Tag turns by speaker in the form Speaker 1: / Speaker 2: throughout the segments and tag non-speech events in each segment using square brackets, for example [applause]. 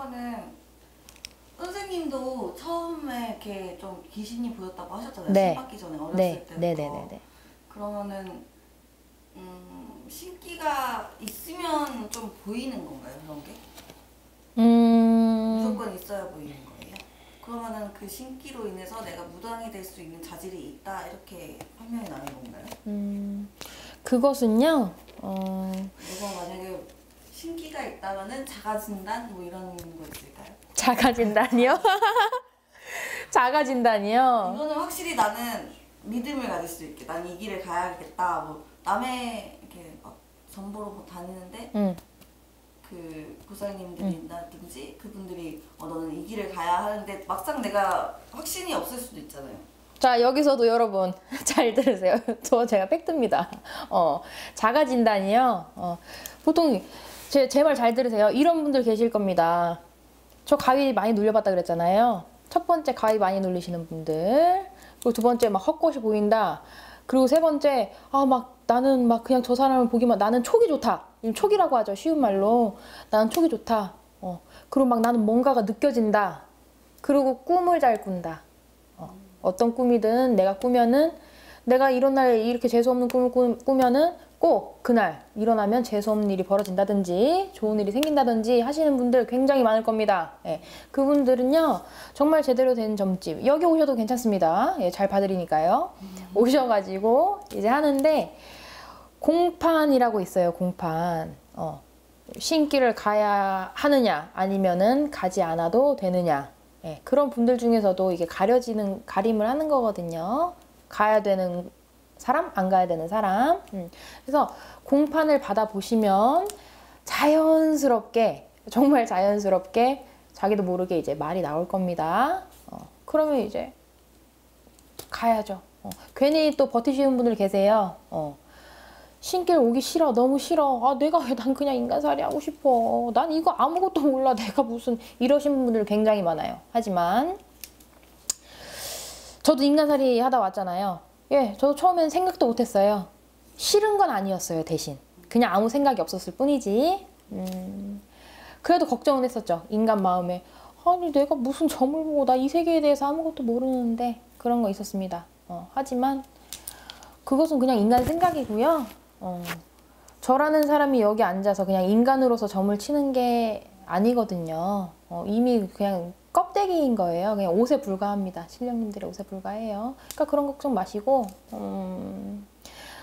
Speaker 1: 그러면은 선생님도 처음에 이렇게 좀 귀신이 보였다고 하셨잖아요.
Speaker 2: 네.
Speaker 1: 신 받기 전에 어렸을
Speaker 2: 네,
Speaker 1: 때부터.
Speaker 2: 네, 네, 네, 네.
Speaker 1: 그러면은 음, 신기가 있으면 좀 보이는 건가요, 그런 게?
Speaker 2: 음,
Speaker 1: 무조건 있어야 보이는 거예요. 그러면은 그 신기로 인해서 내가 무당이 될 수 있는 자질이 있다 이렇게 판명이 나는 건가요?
Speaker 2: 음, 그것은요, 어,
Speaker 1: 내가 만약에 신기가 있다면은 자가진단 뭐 이런 거 있을까요?
Speaker 2: 작아진다니요? 작아진다니요? [laughs]
Speaker 1: 이거는 확실히 나는 믿음을 가질 수 있게 난 이 길을 가야겠다 뭐 남의 이렇게 막 정보로 뭐 다니는데
Speaker 2: 음,
Speaker 1: 그 보살님들이라든지 그분들이 어 너는 이 길을 가야 하는데 막상 내가 확신이 없을 수도 있잖아요.
Speaker 2: 자, 여기서도 여러분 [laughs] 잘 들으세요. [laughs] 저 제가 팩트입니다. 어, 작아진다니요. 어, 보통 제 제 말 잘 들으세요. 이런 분들 계실 겁니다. 저 가위 많이 눌려봤다 그랬잖아요. 첫 번째 가위 많이 눌리시는 분들. 그리고 두 번째 막 헛것이 보인다. 그리고 세 번째 아 막 나는 막 그냥 저 사람을 보기만 나는 촉이 좋다. 이 촉이라고 하죠. 쉬운 말로 나는 촉이 좋다. 어. 그리고 막 나는 뭔가가 느껴진다. 그리고 꿈을 잘 꾼다. 어. 어떤 꿈이든 내가 꾸면은 내가 이런 날 이렇게 재수없는 꿈을 꾸, 꾸면은 꼭 그날 일어나면 재수없는 일이 벌어진다든지 좋은 일이 생긴다든지 하시는 분들 굉장히 많을 겁니다. 예. 그분들은요 정말 제대로 된 점집 여기 오셔도 괜찮습니다. 예, 잘 봐드리니까요. 오셔가지고 이제 하는데 공판이라고 있어요. 공판. 어. 신길을 가야 하느냐 아니면은 가지 않아도 되느냐 예, 그런 분들 중에서도 이게 가려지는 가림을 하는 거거든요. 가야 되는 사람, 안 가야 되는 사람. 음. 그래서 공판을 받아 보시면 자연스럽게 정말 자연스럽게 자기도 모르게 이제 말이 나올 겁니다. 어, 그러면 이제 가야죠. 어, 괜히 또 버티시는 분들 계세요. 어, 신길 오기 싫어, 너무 싫어. 아, 내가 왜 난 그냥 인간살이 하고 싶어. 난 이거 아무것도 몰라. 내가 무슨 이러신 분들 굉장히 많아요. 하지만 저도 인간살이 하다 왔잖아요. 예, 저도 처음엔 생각도 못했어요. 싫은 건 아니었어요, 대신. 그냥 아무 생각이 없었을 뿐이지. 음, 그래도 걱정은 했었죠. 인간 마음에. 아니, 내가 무슨 점을 보고 나 이 세계에 대해서 아무것도 모르는데. 그런 거 있었습니다. 어, 하지만 그것은 그냥 인간 생각이고요. 어, 저라는 사람이 여기 앉아서 그냥 인간으로서 점을 치는 게 아니거든요. 어, 이미 그냥 껍데기인 거예요. 그냥 옷에 불과합니다. 신령님들의 옷에 불과해요. 그러니까 그런 걱정 마시고 음,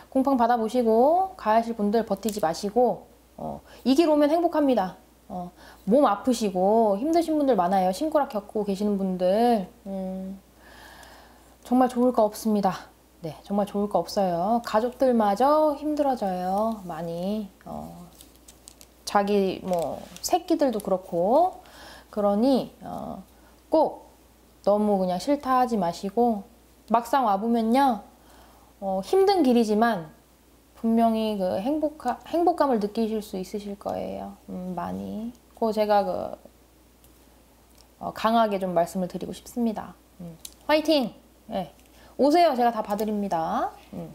Speaker 2: 공방 받아보시고 가야하실 분들 버티지 마시고 어, 이 길 오면 행복합니다. 어, 몸 아프시고 힘드신 분들 많아요. 신고락 겪고 계시는 분들 음, 정말 좋을 거 없습니다. 네, 정말 좋을 거 없어요. 가족들마저 힘들어져요. 많이. 어, 자기 뭐 새끼들도 그렇고 그러니 어, 꼭 너무 그냥 싫다 하지 마시고 막상 와보면요 어, 힘든 길이지만 분명히 그 행복 행복감을 느끼실 수 있으실 거예요. 음, 많이. 그 제가 그 어, 강하게 좀 말씀을 드리고 싶습니다. 음, 화이팅! 예. 오세요. 제가 다 봐드립니다. 음.